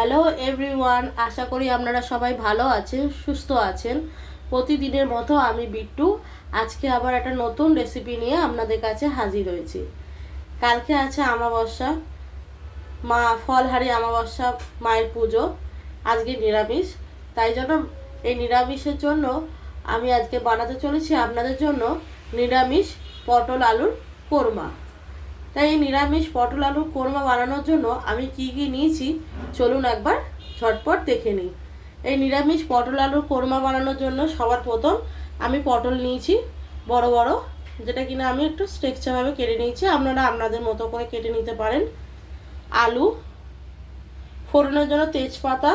Hello everyone আশা করি আপনারা সবাই ভালো আছেন, সুস্থ আছেন। প্রতিদিনের মতো আমি বিট্টু। আজকে আবার একটা নতুন রেসিপি নিয়ে আপনাদের কাছে হাজির হয়েছি। কালকে আছে আমাবস্যা, মা ফলহারি আমাবস্যা, মায়ের পুজো, আজকে নিরামিষ। তাই জন্য এই নিরামিষের জন্য আমি আজকে বানাতে চলেছি আপনাদের জন্য নিরামিষ পটল আলুর কোরমা। তাই এই নিরামিষ পটল আলুর কোরমা বানানোর জন্য আমি কি কি নিয়েছি, চলুন একবার ঝটপট দেখে নিই। এই নিরামিষ পটল আলুর কোরমা বানানোর জন্য সবার প্রথম আমি পটল নিয়েছি, বড় বড়, যেটা কিনা আমি একটু স্ট্রেকচারভাবে কেটে নিয়েছি, আপনারা আপনাদের মতো করে কেটে নিতে পারেন। আলু, ফোড়নের জন্য তেজপাতা,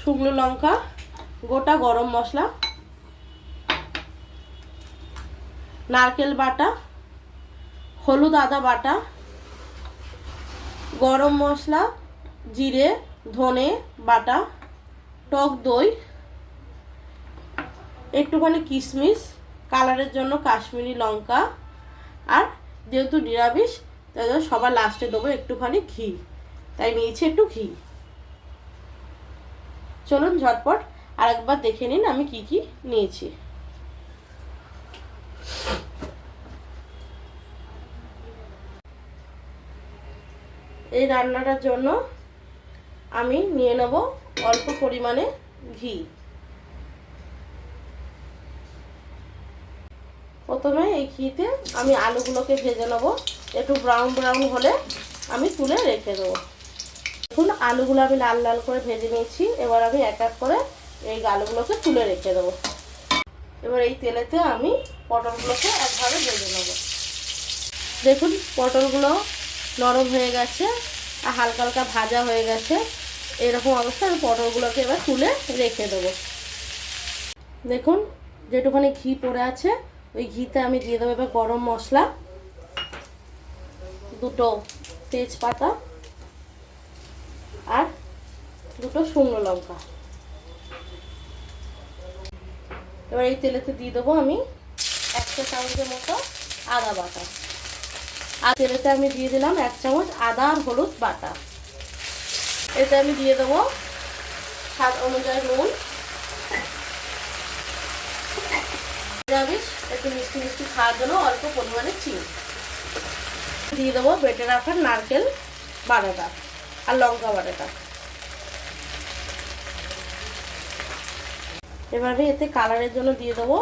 শুকনো লঙ্কা, গোটা গরম মশলা, নারকেল বাটা হলুদ আদা বাটা, গরম মশলা, জিরে, ধনে বাটা, টক দই, একটুখানি কিশমিশ, কালারের জন্য কাশ্মীরি লঙ্কা, আর যেহেতু নিরামিষ, তাই জন্য সবার লাস্টে দেবো একটুখানি ঘি। তাই নিয়েছি একটু ঘি। চলুন ঝটপট আর একবার দেখে নিন আমি কি কি নিয়েছি। এই রান্নাটার জন্য আমি নিয়ে নেব অল্প পরিমাণে ঘি। প্রথমে এই ঘিতে আমি আলুগুলোকে ভেজে নেব। একটু ব্রাউন ব্রাউন হলে আমি তুলে রেখে দেবো। দেখুন, আলুগুলো আমি লাল লাল করে ভেজে নিয়েছি। এবার আমি এক এক করে এই আলুগুলোকে তুলে রেখে দেবো। এবার এই তেলেতে আমি পটলগুলোকে একভাবে ভেজে নেব। দেখুন, পটলগুলো নরম হয়ে গেছে আর হালকা হালকা ভাজা হয়ে গেছে। এরকম অবস্থা আমি পটলগুলোকে এবার তুলে রেখে দেবো। দেখুন যেটুখানি ঘি পড়ে আছে, ওই ঘিতে আমি দিয়ে দেবো এবার গরম মশলা, দুটো তেজপাতা আর দুটো শুকনো লঙ্কা। এবার এই তেলেতে দিয়ে দেবো আমি একটা চামচের মতো আদা বাটা। আর তেলেতে আমি দিয়ে দিলাম এক চামচ আদা আর হলুদ বাটা। এতে আমি দিয়ে দেবো স্বাদ অনুযায়ী নুন। একটু মিষ্টি মিষ্টি খাওয়ার জন্য অল্প পরিমাণে চিনি। দিয়ে দেবো বেটে রাখার নারকেল বাটাটা আর লঙ্কা বাটাটা। এবারে এতে কালারের জন্য দিয়ে দেবো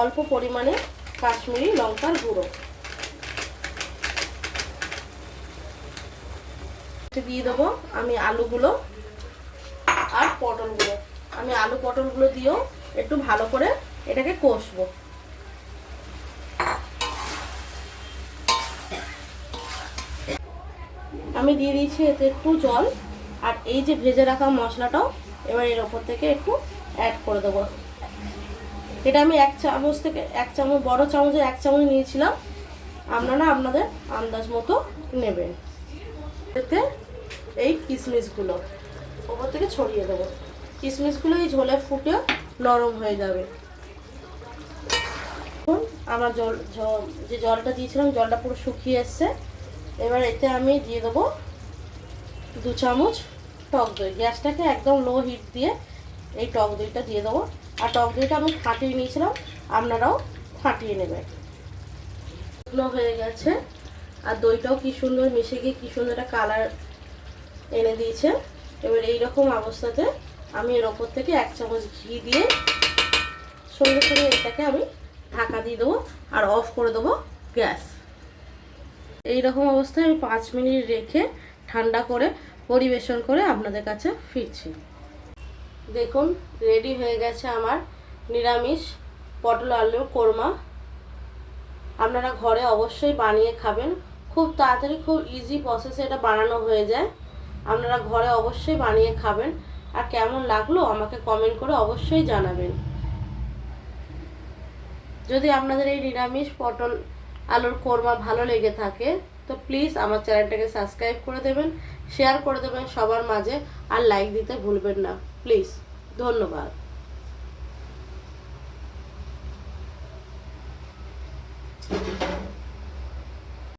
অল্প পরিমাণে কাশ্মীরি লঙ্কার গুঁড়ো। দিয়ে দেবো আমি আলুগুলো আর পটলগুলো। আমি আলু পটলগুলো দিয়েও একটু ভালো করে এটাকে কষবো। আমি দিয়ে দিয়েছি এতে একটু জল আর এই যে ভেজে রাখা মশলাটাও এবার এর ওপর থেকে একটু অ্যাড করে দেবো। এটা আমি এক চামচ থেকে এক চামচ বড় চামচে এক চামচ নিয়েছিলাম। আপনারা আপনাদের আন্দাজ মতো নেবেন। এতে এই কিশমিশগুলো ওপর থেকে ছড়িয়ে দেবো। কিশমিশগুলো এই ঝোলে ফুটে নরম হয়ে যাবে। আমার জল যে জলটা দিয়েছিলাম, জলটা পুরো শুকিয়ে এসছে। এবার এতে আমি দিয়ে দেবো দু চামচ টক দই। গ্যাসটাকে একদম লো হিট দিয়ে এই টক দইটা দিয়ে দেবো। আর টক দইটা আমি ফাটিয়ে নিয়েছিলাম, আপনারাও ফাটিয়ে নেবেন। শুকনো হয়ে গেছে। আর দইটাও কি সুন্দর, মিশে গিয়ে কি সুন্দর একটা কালার এনে দিয়েছে। এবার এই রকম অবস্থাতে আমি এর ওপর থেকে এক চামচ ঘি দিয়ে সঙ্গে সঙ্গে এটাকে আমি ঢাকা দিয়ে দেবো আর অফ করে দেবো গ্যাস। এই রকম অবস্থায় আমি পাঁচ মিনিট রেখে ঠান্ডা করে পরিবেশন করে আপনাদের কাছে ফিরছি। দেখুন, রেডি হয়ে গেছে আমার নিরামিষ পটল আলুর কোরমা। আপনারা ঘরে অবশ্যই বানিয়ে খাবেন। খুব তাড়াতাড়ি, খুব ইজি প্রসেসে এটা বানানো হয়ে যায়। আপনারা ঘরে অবশ্যই বানিয়ে খাবেন। আর কেমন লাগল আমাকে কমেন্ট করে অবশ্যই জানাবেন। যদি আপনাদের এই নিরামিষ পটল আলুর কোরমা ভালো লেগে থাকে, তো প্লিজ আমার চ্যানেলটাকে সাবস্ক্রাইব করে দেবেন শেয়ার করে দেবেন সবার মাঝে, আর লাইক দিতে ভুলবেন না। প্লিজ ধন্যবাদ।